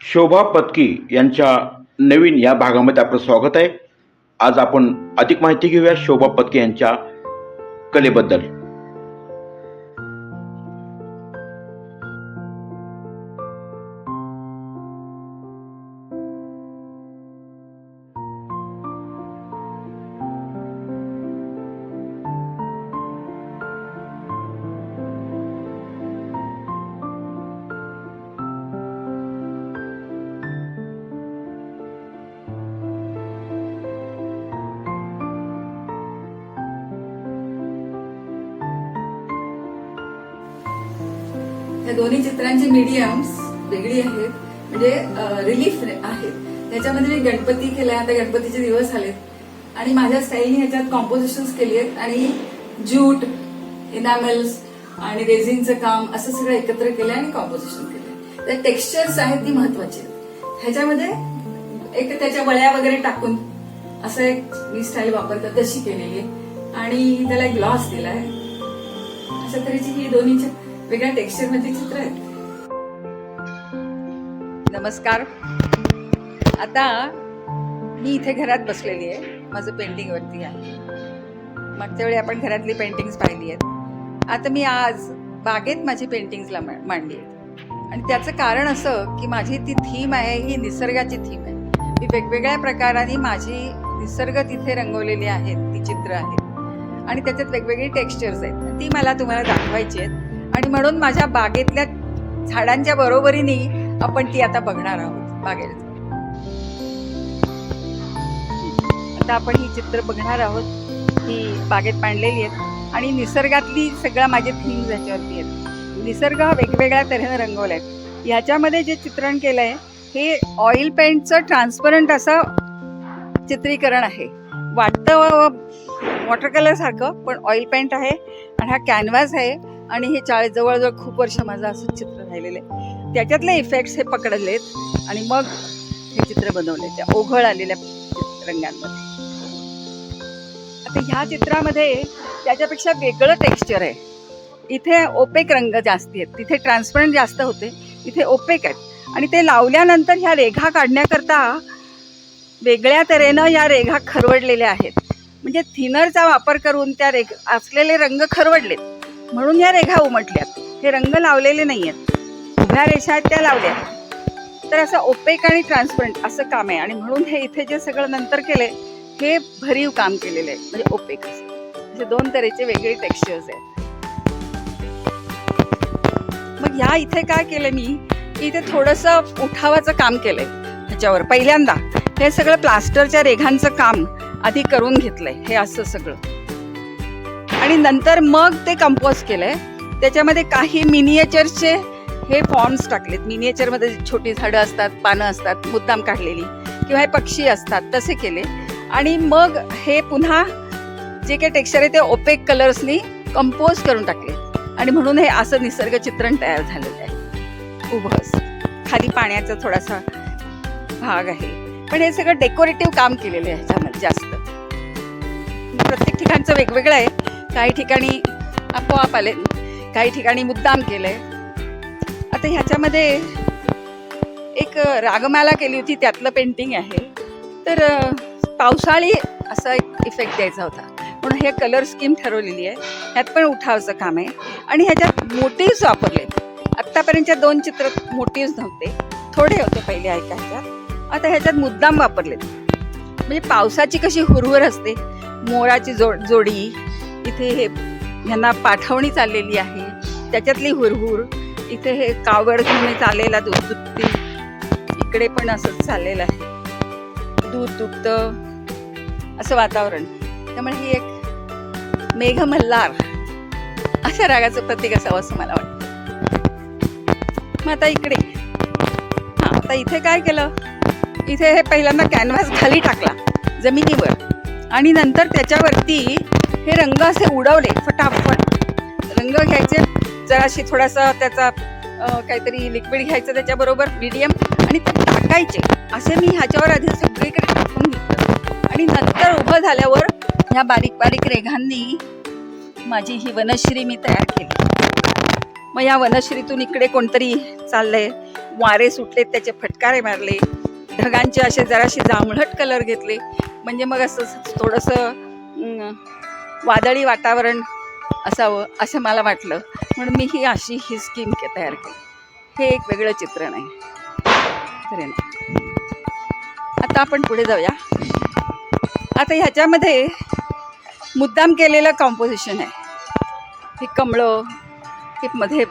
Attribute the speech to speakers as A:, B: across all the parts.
A: शोभा पत्की यांच्या नवीन या भागामध्ये आपलं स्वागत आहे. आज आपण अधिक माहिती घेऊया शोभा पत्की यांच्या कलेबद्दल.
B: या दोन्ही चित्रांचे मीडियम्स वेगळी आहेत. म्हणजे रिलीफ आहेत. त्याच्यामध्ये मी गणपती केलाय आता गणपतीचे दिवस आलेत. आणि माझ्या स्टाईलने ह्याच्यात कॉम्पोजिशन्स केली आहेत. आणि ज्यूट इनामेल्स आणि रेझिनचं काम असं सगळं एकत्र केलंय आणि कॉम्पोजिशन केलंय. तर टेक्स्चर्स आहेत ती महत्वाची ह्याच्यामध्ये एक त्याच्या वळ्या वगैरे टाकून असं एक मी स्टाईल वापरतात तशी केलेली आहे. आणि त्याला एक ग्लॉस दिलाय. अशा तऱ्हेची ही दोन्ही चित्र वेगळ्या टेक्स्चरमध्ये चित्र आहेत. नमस्कार. आता मी इथे घरात बसलेली आहे. माझं पेंटिंगवरती आहे. मागच्या वेळी आपण घरातली पेंटिंग्स पाहिली आहेत. आता मी आज बागेत माझी पेंटिंग्सला मांडली आहेत. आणि त्याचं कारण असं की माझी ती थीम आहे ही निसर्गाची थीम आहे. मी वेगवेगळ्या प्रकाराने माझी निसर्ग तिथे रंगवलेली आहेत ती चित्र आहेत. आणि त्याच्यात वेगवेगळी टेक्स्चर्स आहेत. ती मला तुम्हाला दाखवायची आहेत. आणि म्हणून माझ्या बागेतल्या झाडांच्या बरोबरीने आपण ती आता बघणार आहोत बागेत. आता आपण ही चित्र बघणार आहोत. ही बागेत मांडलेली आहेत. आणि निसर्गातली सगळ्या माझे थीम्स ह्याच्यावरती आहेत. निसर्ग हा वेगवेगळ्या तऱ्हेनं रंगवला आहे ह्याच्यामध्ये जे चित्रण केलं आहे हे ऑइल पेंटचं ट्रान्सपरंट असं चित्रीकरण आहे. वाटतं वॉटर कलर सारखं पण ऑइल पेंट आहे. आणि हा कॅनव्हास आहे. आणि हे चाळीस जवळजवळ खूप वर्ष माझं असं चित्र राहिलेलं आहे. त्याच्यातले इफेक्ट्स हे पकडलेत आणि मग हे चित्र बनवले त्या ओघळ आलेल्या रंगांमध्ये. आता ह्या चित्रामध्ये त्याच्यापेक्षा वेगळं टेक्स्चर आहे. इथे ओपेक रंग जास्ती आहेत. तिथे ट्रान्सपरंट जास्त होते. इथे ओपेक आहेत. आणि ते लावल्यानंतर ह्या रेघा काढण्याकरता वेगळ्या तऱ्हेनं या रेघा खरवडलेल्या आहेत. म्हणजे थिनरचा वापर करून त्या रेघ असलेले रंग खरवडलेत. म्हणून या रेघा उमटल्यात. हे रंग लावलेले नाही आहेत उभ्या रेषा आहेत त्या लावल्या. तर असं ओपेक आणि ट्रान्सपरंट असं काम आहे. आणि म्हणून हे इथे जे सगळं नंतर केलंय हे भरीव काम केलेलं आहे. म्हणजे ओपेक असे. दोन तऱ्हेचे वेगळे टेक्स्चर्स आहेत. मग ह्या इथे काय केलं मी? की इथे थोडंसं उठावाचं काम केलंय. ह्याच्यावर पहिल्यांदा हे सगळं प्लास्टरच्या रेघांचं काम आधी करून घेतलंय. हे असं सगळं. आणि नंतर मग ते कंपोज केलंय. त्याच्यामध्ये काही मिनिएचरचे हे फॉर्म्स टाकलेत. मिनिएचरमध्ये छोटी झाडं असतात पानं असतात मुद्दाम काढलेली किंवा हे पक्षी असतात तसे केले. आणि मग हे पुन्हा जे काही टेक्स्चर आहे ते ओपेक कलर्सनी कंपोज करून टाकले. आणि म्हणून हे असं निसर्ग चित्रण तयार झालेलं आहे. उभस खाली पाण्याचा थोडासा भाग आहे. पण हे सगळं डेकोरेटिव्ह काम केलेलं आहे ह्याच्यामध्ये जास्त. प्रत्येक ठिकाणचं वेगवेगळं आहे. काही ठिकाणी आपोआप आले काही ठिकाणी मुद्दाम केलंय आता ह्याच्यामध्ये एक रागमाला केली होती त्यातलं पेंटिंग आहे. तर पावसाळी असा एक इफेक्ट द्यायचा होता. म्हणून हे कलर स्कीम ठरवलेली आहे. ह्यात पण उठावचं काम आहे. आणि ह्याच्यात मोटिव्स वापरले. आत्तापर्यंतच्या दोन चित्र मोटिव्स नव्हते. थोडे होते पहिले ऐका ह्याच्यात आता ह्याच्यात मुद्दाम वापरलेत. म्हणजे पावसाची कशी हुरहुर असते. मोराची जो जोडी इथे हे ह्यांना पाठवणी चाललेली आहे. त्याच्यातली हुरहुर इथे हे कावड घेऊन चाललेला दूध दुखती इकडे पण असंच चाललेलं आहे. दूध दुखतं असं वातावरण. त्यामुळे ही एक मेघमल्हार अशा रागाचं प्रतीक असावं असं मला वाटतं. मग आता इकडे. हां आता इथे काय केलं? इथे हे पहिल्यांदा कॅनव्हास खाली टाकला जमिनीवर. आणि नंतर त्याच्यावरती हे रंग असे उडवले फटाफट. रंग घ्यायचे जराशी थोडासा त्याचा काहीतरी लिक्विड घ्यायचं त्याच्याबरोबर मीडियम आणि ते टाकायचे. असे मी ह्याच्यावर आधी सगळीकडे टाकून घेतलं. आणि नंतर उभं झाल्यावर ह्या बारीक बारीक रेघांनी माझी ही वनश्री मी तयार केली. मग या वनश्रीतून इकडे कोणतरी चाललंय वारे सुटले त्याचे फटकारे मारले ढगांचे असे जराशी जांभळट कलर घेतले. म्हणजे मग असं थोडंसं वादळी वातावरण असावं असं मला वाटलं. म्हणून मी ही अशी ही स्कीम के तयार केली. हे एक वेगळं चित्रण आहे आता आपण पुढे जाऊया. आता ह्याच्यामध्ये मुद्दाम केलेलं कॉम्पोजिशन आहे. हे कमळं हे मध्ये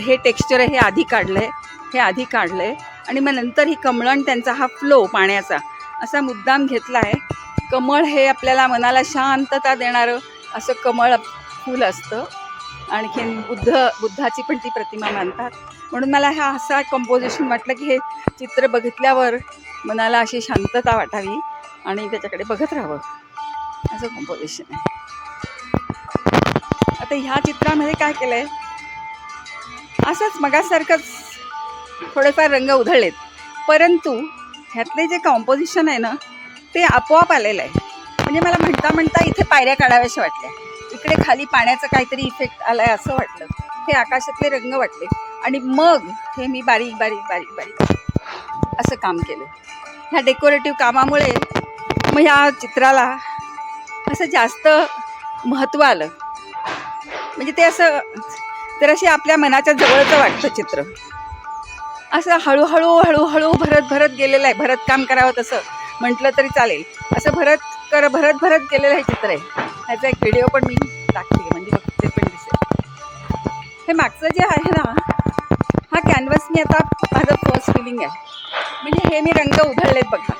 B: हे टेक्स्चर आहे हे आधी काढलं आहे हे आधी काढलं आहे आणि मग नंतर ही कमळं आणि त्यांचा हा फ्लो पाण्याचा असा मुद्दाम घेतला आहे कमळ हे आपल्याला मनाला शांतता देणारं असं कमळ फूल असतं. आणखीन बुद्ध बुद्धाची पण ती प्रतिमा मानतात. म्हणून मला हा असा कंपोजिशन वाटलं की हे चित्र बघितल्यावर मनाला अशी शांतता वाटावी आणि त्याच्याकडे बघत राहावं. असं कंपोजिशन आहे. आता ह्या चित्रामध्ये काय केलं आहे असंच मगासारखंच थोडेफार रंग उधळलेत. परंतु ह्यातले जे कॉम्पोजिशन आहे ना ते आपोआप आलेलं आहे. म्हणजे मला म्हणता म्हणता इथे पायऱ्या काढाव्याशा वाटल्या. इकडे खाली पाण्याचं काहीतरी इफेक्ट आलाय असं वाटलं. हे आकाशातले रंग वाटले. आणि मग हे मी बारीक बारीक बारीक बारीक असं काम केलं. ह्या डेकोरेटिव्ह कामामुळे मग ह्या चित्राला असं जास्त महत्त्व आलं. म्हणजे ते असं जराशी आपल्या मनाच्या जवळचं वाटतं चित्र. असं हळूहळू हळूहळू भरत भरत गेलेलं आहे. भरतकाम करावं तसं म्हटलं तरी चालेल. असं भरत तर भरत भरत गेलेलं हे चित्र आहे. ह्याचा एक व्हिडिओ पण मी टाकते म्हणजे ते पण दिसेल. हे मागचं जे आहे ना हा कॅनव्हस मी आता माझं फर्स्ट फिलिंग आहे. म्हणजे हे मी रंग उधळलेत बघा.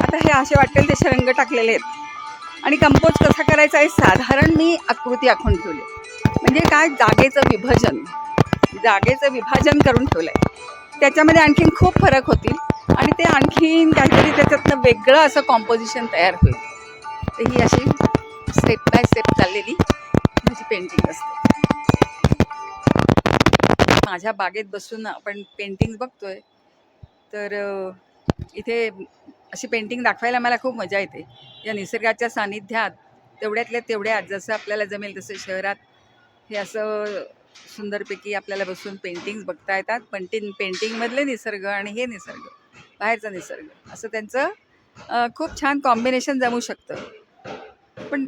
B: आता हे असे वाटेल तसे रंग टाकलेले आहेत. आणि कंपोज कसा करायचा आहे? साधारण मी आकृती आखून ठेवली म्हणजे काय? जागेचं विभाजन. जागेचं विभाजन करून ठेवलं आहे त्याच्यामध्ये आणखीन खूप फरक होतील. आणि ते आणखीन काहीतरी त्याच्यातनं वेगळं असं कॉम्पोजिशन तयार होईल. तर ही अशी स्टेप बाय स्टेप चाललेली माझी पेंटिंग असते. माझ्या बागेत बसून आपण पेंटिंग बघतोय. तर इथे अशी पेंटिंग दाखवायला मला खूप मजा येते. या निसर्गाच्या सानिध्यात तेवढ्यातल्या तेवढ्यात जसं आपल्याला जमेल तसं शहरात हे असं सुंदरपैकी आपल्याला बसून पेंटिंग्स बघता येतात. पेंटिंग पेंटिंगमधले निसर्ग आणि हे निसर्ग बाहेरचा निसर्ग असं त्यांचं खूप छान कॉम्बिनेशन जमू शकतं. पण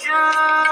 C: 家。